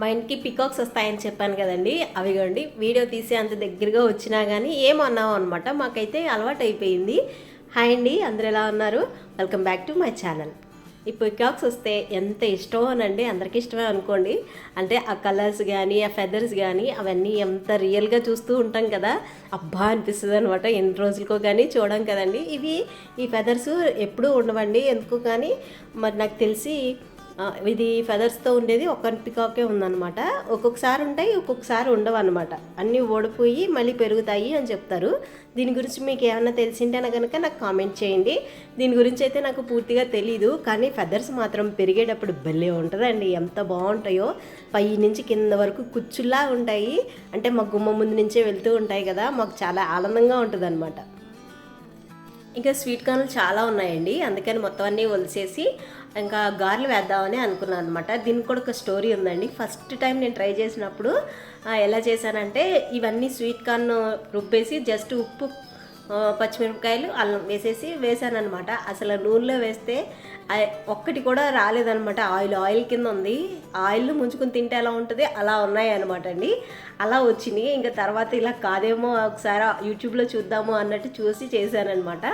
మా ఇంటికి పికాక్స్ వస్తాయని చెప్పాను కదండి. అవి కండి వీడియో తీసే అంత దగ్గరగా వచ్చినా కానీ ఏమన్నావు అనమాట మాకైతే అలవాటు అయిపోయింది హాయ్ అండి అందరు ఎలా ఉన్నారు? Welcome back to my channel ఈ పికాక్స్ వస్తే ఎంత ఇష్టమో అనండి. అందరికీ ఇష్టమే అనుకోండి. అంటే ఆ కలర్స్ కానీ ఆ ఫెదర్స్ కానీ అవన్నీ ఎంత రియల్గా చూస్తూ ఉంటాం కదా. అబ్బా అనిపిస్తుంది అనమాట ఎన్ని రోజులకో కానీ చూడం కదండి. ఇవి ఈ ఫెదర్స్ ఎప్పుడూ ఉండవండి. ఎందుకు కానీ మరి నాకు తెలిసి ఇది ఫెదర్స్తో ఉండేది ఒక పికాకే ఉందన్నమాట. ఒక్కొక్కసారి ఉంటాయి ఒక్కొక్కసారి ఉండవు అనమాట అన్నీ ఓడిపోయి మళ్ళీ పెరుగుతాయి అని చెప్తారు. దీని గురించి మీకు ఏమైనా తెలిసింటే కనుక నాకు కామెంట్ చేయండి. దీని గురించి అయితే నాకు పూర్తిగా తెలీదు కానీ ఫెదర్స్ మాత్రం పెరిగేటప్పుడు భలే ఉంటుందండి ఎంత బాగుంటాయో. పై నుంచి కింద వరకు కుచ్చుల్లా ఉంటాయి. అంటే మా గుమ్మ ముందు నుంచే వెళ్తూ ఉంటాయి కదా మాకు చాలా ఆనందంగా ఉంటుంది ఇంకా స్వీట్ కార్న్లు చాలా ఉన్నాయండి. అందుకని మొత్తం అన్నీ ఒలిసేసి ఇంకా గారెలు వేద్దామని అనుకున్నాను అనమాట దీనికి కూడా ఒక స్టోరీ ఉందండి. ఫస్ట్ టైం నేను ట్రై చేసినప్పుడు ఎలా చేశానంటే ఇవన్నీ స్వీట్ కార్న్ రుబ్బేసి జస్ట్ ఉప్పు పచ్చిమిరపకాయలు అల్లం వేసేసి వేసాను అనమాట అసలు నూనెలో వేస్తే ఒక్కటి కూడా రాలేదనమాట ఆయిల్ ఆయిల్ కింద ఉంది. ఆయిల్ ముంచుకొని తింటే ఎలా ఉంటుంది? అలా ఉన్నాయి అనమాట అండి. అలా వచ్చినాయి. ఇంకా తర్వాత ఇలా కాదేమో ఒకసారి యూట్యూబ్లో చూద్దాము అన్నట్టు చూసి చేశానమాట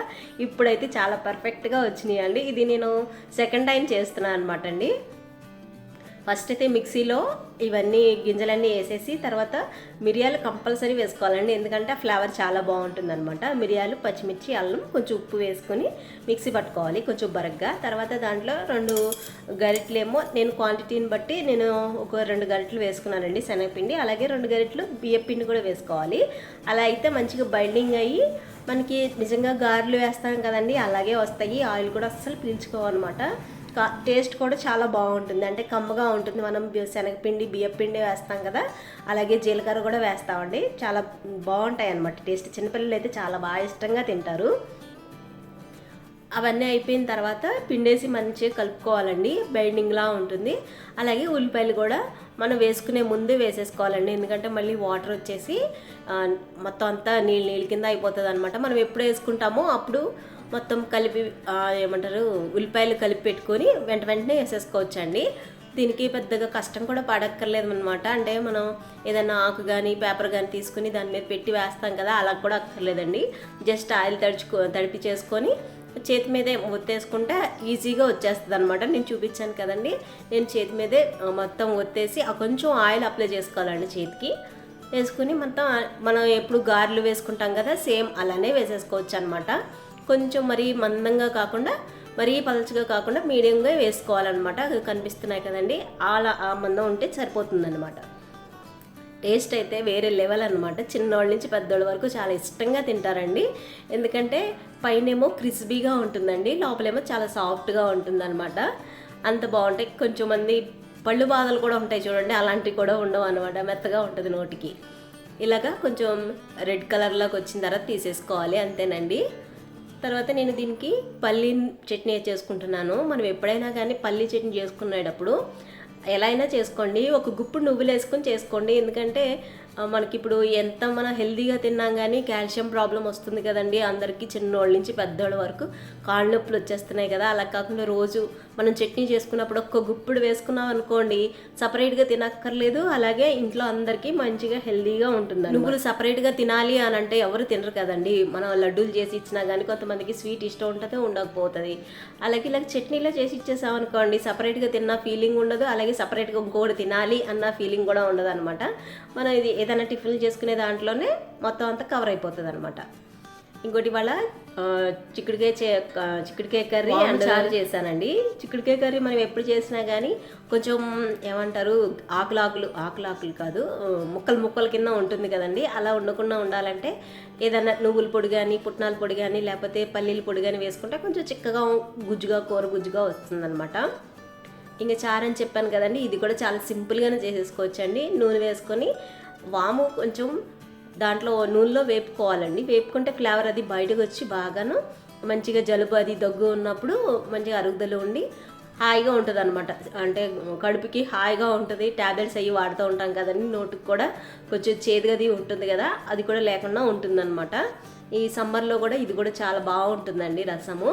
ఇప్పుడైతే చాలా పర్ఫెక్ట్గా వచ్చినాయి అండి. ఇది నేను సెకండ్ టైం చేస్తున్నాను అనమాట అండి. ఫస్ట్ అయితే మిక్సీలో ఇవన్నీ గింజలన్నీ వేసేసి తర్వాత మిరియాలు కంపల్సరీ వేసుకోవాలండి. ఎందుకంటే ఆ ఫ్లేవర్ చాలా బాగుంటుంది అనమాట మిరియాలు పచ్చిమిర్చి అల్లం కొంచెం ఉప్పు వేసుకొని మిక్సీ పట్టుకోవాలి కొంచెం బరగ్గా. తర్వాత దాంట్లో రెండు గరిటలేమో నేను క్వాంటిటీని బట్టి నేను ఒక రెండు గరిటలు వేసుకున్నానండి శనగపిండి. అలాగే రెండు గరిటలు బియ్య పిండి కూడా వేసుకోవాలి. అలా అయితే మంచిగా బైండింగ్ అయ్యి మనకి నిజంగా గారెలు వేస్తాం కదండి అలాగే వస్తాయి. ఆయిల్ కూడా అస్సలు పీల్చుకోవన్నమాట. కా- టేస్ట్ కూడా చాలా బాగుంటుంది. అంటే కమ్మగా ఉంటుంది. మనం శనగపిండి శనగపిండి బియ్యపిండి వేస్తాం కదా అలాగే జీలకర్ర కూడా వేస్తామండి. చాలా బాగుంటాయి అన్నమాట. టేస్ట్ చిన్నపిల్లలు అయితే చాలా బాగా ఇష్టంగా తింటారు. అవన్నీ అయిపోయిన తర్వాత పిండేసి మంచిగా కలుపుకోవాలండి. బైండింగ్లా ఉంటుంది. అలాగే ఉల్లిపాయలు కూడా మనం వేసుకునే ముందే వేసేసుకోవాలండి. ఎందుకంటే మళ్ళీ వాటర్ వచ్చేసి మొత్తం అంతా నీళ్ళు నీళ్ళ కింద అయిపోతుంది అనమాట మనం ఎప్పుడు వేసుకుంటామో అప్పుడు మొత్తం కలిపి ఏమంటారు ఉల్లిపాయలు కలిపి పెట్టుకొని వెంట వెంటనే వేసేసుకోవచ్చండి. దీనికి పెద్దగా కష్టం కూడా పడక్కర్లేదు అనమాట అంటే మనం ఏదైనా ఆకు కానీ పేపర్ కానీ తీసుకుని దాని మీద పెట్టి వేస్తాం కదా అలా కూడా అక్కర్లేదండి. జస్ట్ ఆయిల్ తడుచుకో తడిపి చేసుకొని చేతి మీదే ఒత్తేసుకుంటే ఈజీగా వచ్చేస్తుంది అనమాట నేను చూపించాను కదండి. నేను చేతి మీదే మొత్తం ఒత్తేసి ఆ కొంచెం ఆయిల్ అప్లై చేసుకోవాలండి చేతికి. వేసుకుని మొత్తం మనం ఎప్పుడు గారెలు వేసుకుంటాం కదా సేమ్ అలానే వేసేసుకోవచ్చు అనమాట కొంచెం మరీ మందంగా కాకుండా మరీ పలచగా కాకుండా మీడియంగా వేసుకోవాలన్నమాట. అవి కనిపిస్తున్నాయి కదండి. అలా ఆ మందం ఉంటే సరిపోతుందన్నమాట. టేస్ట్ అయితే వేరే లెవెల్ అనమాట చిన్నవాళ్ళ నుంచి పెద్దోళ్ళ వరకు చాలా ఇష్టంగా తింటారండి. ఎందుకంటే పైనేమో క్రిస్పీగా ఉంటుందండి. లోపలేమో చాలా సాఫ్ట్గా ఉంటుందన్నమాట. అంత బాగుంటాయి. కొంచెం మంది పళ్ళు బాధలు కూడా ఉంటాయి చూడండి. అలాంటివి కూడా ఉండవు అనమాట మెత్తగా ఉంటుంది నోటికి. ఇలాగా కొంచెం రెడ్ కలర్లోకి వచ్చిన తర్వాత తీసేసుకోవాలి. అంతేనండి. తర్వాత నేను దీనికి పల్లి చట్నీ చేసుకుంటున్నాను. మనం ఎప్పుడైనా కానీ పల్లి చట్నీ చేసుకునేటప్పుడు ఎలా అయినా చేసుకోండి. ఒక గుప్పుడు నువ్వులు వేసుకొని చేసుకోండి. ఎందుకంటే మనకి ఇప్పుడు ఎంత మనం హెల్దీగా తిన్నాం కానీ కాల్షియం ప్రాబ్లం వస్తుంది కదండి. అందరికీ చిన్నోళ్ళ నుంచి పెద్దోళ్ళ వరకు కాళ్ళ నొప్పులు వచ్చేస్తున్నాయి కదా. అలా కాకుండా రోజు మనం చట్నీ చేసుకున్నప్పుడు ఒక్క గుప్పుడు వేసుకున్నాం అనుకోండి సపరేట్గా తినక్కర్లేదు. అలాగే ఇంట్లో అందరికీ మంచిగా హెల్దీగా ఉంటుంది నువ్వులు సపరేట్గా తినాలి అని అంటే ఎవరు తినరు కదండి. మనం లడ్డూలు చేసి ఇచ్చినా కానీ కొంతమందికి స్వీట్ ఇష్టం ఉంటుంది ఉండకపోతుంది. అలాగే ఇలా చట్నీలో చేసి ఇచ్చేసాం అనుకోండి సపరేట్గా తిన్న ఫీలింగ్ ఉండదు. అలాగే సపరేట్గా ఇంకోటి తినాలి అన్న ఫీలింగ్ కూడా ఉండదు అనమాట మనం ఇది ఏదైనా టిఫిన్ చేసుకునే దాంట్లోనే మొత్తం అంతా కవర్ అయిపోతుంది అనమాట ఇంకోటి వాళ్ళ చిక్కుడుకాయ చే చిక్కుడుకాయ కర్రీ అండ్ చారు. చేశానండి. చిక్కుడుకాయ కర్రీ మనం ఎప్పుడు చేసినా కానీ కొంచెం ఏమంటారు ఆకులు ఆకులు ఆకులు ఆకులు కాదు ముక్కలు ముక్కల కింద ఉంటుంది కదండి. అలా ఉండకుండా ఉండాలంటే ఏదైనా నువ్వుల పొడి కానీ పుట్నాల పొడి కానీ లేకపోతే పల్లీల పొడి కానీ వేసుకుంటే కొంచెం చిక్కగా గుజ్జుగా కూర గుజ్జుగా వస్తుందన్నమాట. ఇంకా చారు అని చెప్పాను కదండి ఇది కూడా చాలా సింపుల్గానే చేసేసుకోవచ్చు అండి నూనె వేసుకొని వాము కొంచెం దాంట్లో నూనెలో వేపుకోవాలండి. వేపుకుంటే ఫ్లేవర్ అది బయటకు వచ్చి బాగాను మంచిగా జలుబు అది దగ్గు ఉన్నప్పుడు మంచిగా అరుగుదలు ఉండి హాయిగా ఉంటుంది అనమాట అంటే కడుపుకి హాయిగా ఉంటుంది ట్యాబ్లెట్స్ అవి వాడుతూ ఉంటాం కదండి. నోటికి కూడా కొంచెం చేదుగది ఉంటుంది కదా అది కూడా లేకుండా ఉంటుందన్నమాట. ఈ సమ్మర్లో కూడా ఇది కూడా చాలా బాగుంటుందండి రసము.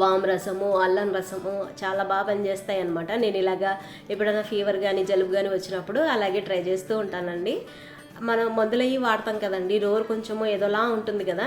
వామ్ రసము అల్లం రసము చాలా బాగా పనిచేస్తాయి అనమాట నేను ఇలాగా ఎప్పుడైనా ఫీవర్ కానీ జలుబు కానీ వచ్చినప్పుడు అలాగే ట్రై చేస్తూ ఉంటానండి. మనం మందులయ్యి వాడతాం కదండి రోర్ కొంచెము ఏదోలా ఉంటుంది కదా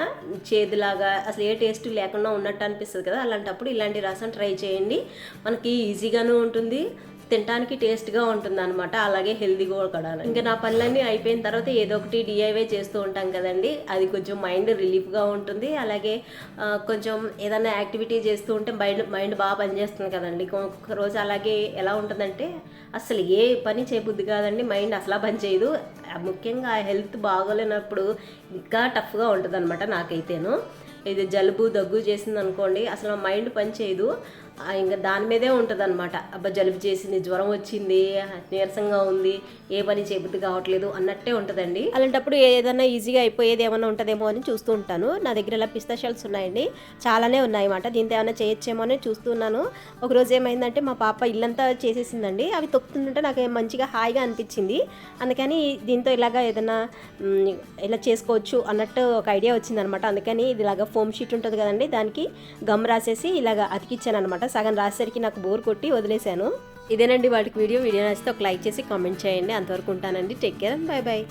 చేదులాగా అసలు ఏ టేస్ట్ లేకుండా ఉన్నట్టు అనిపిస్తుంది కదా అలాంటప్పుడు ఇలాంటి రసం ట్రై చేయండి. మనకి ఈజీగానూ ఉంటుంది తినడానికి టేస్ట్గా ఉంటుంది అనమాట అలాగే హెల్తీగా కూడా ఇంకా నా పనులన్నీ అయిపోయిన తర్వాత ఏదో ఒకటి డిఐవై చేస్తూ ఉంటాం కదండి. అది కొంచెం మైండ్ రిలీఫ్గా ఉంటుంది. అలాగే కొంచెం ఏదైనా యాక్టివిటీ చేస్తూ ఉంటే మైండ్ మైండ్ బాగా పనిచేస్తుంది కదండి. ఒక్కొక్క రోజు అలాగే ఎలా ఉంటుందంటే అసలు ఏ పని చేయబుద్ది కాదండి. మైండ్ అసలు పని చేయదు. ఆ, ముఖ్యంగా హెల్త్ బాగోలేనప్పుడు ఇంకా టఫ్గా ఉంటుంది అనమాట నాకైతేను. ఇది జలుబు దగ్గు చేసింది అనుకోండి అసలు మైండ్ పని చేయదు. ఇంకా దాని మీదే ఉంటుంది అనమాట అబ్బా జలుబు చేసింది జ్వరం వచ్చింది నీరసంగా ఉంది ఏ పని చేయబుద్ధి కావట్లేదు అన్నట్టే ఉంటుందండి. అలాంటప్పుడు ఏదైనా ఈజీగా అయిపోయేది ఏమైనా ఉంటుందేమో అని చూస్తూ ఉంటాను. నా దగ్గర ఇలా పిస్తా షెల్స్ ఉన్నాయండి. చాలానే ఉన్నాయి అన్నమాట దీంతో ఏమైనా చేయొచ్చేమో అని చూస్తున్నాను ఒకరోజు ఏమైందంటే మా పాప ఇల్లంతా చేసేసిందండి. అవి తొక్కుతుంటే నాకు మంచిగా హాయిగా అనిపించింది. అందుకని దీంతో ఇలాగా ఏదైనా ఇలా చేసుకోవచ్చు అన్నట్టు ఒక ఐడియా వచ్చిందనమాట అందుకని ఇది ఇలాగా ఫోమ్ షీట్ ఉంటుంది కదండి దానికి గమ్ రాసేసి ఇలాగ అతికిచ్చాను అనమాట సగం రాసేసరికి నాకు బోర్ కొట్టి వదిలేశాను. ఇదేనండి వాటికి వీడియో. వీడియో నచ్చితే ఒక లైక్ చేసి కామెంట్ చేయండి. అంతవరకు ఉంటానండి. Take care bye bye.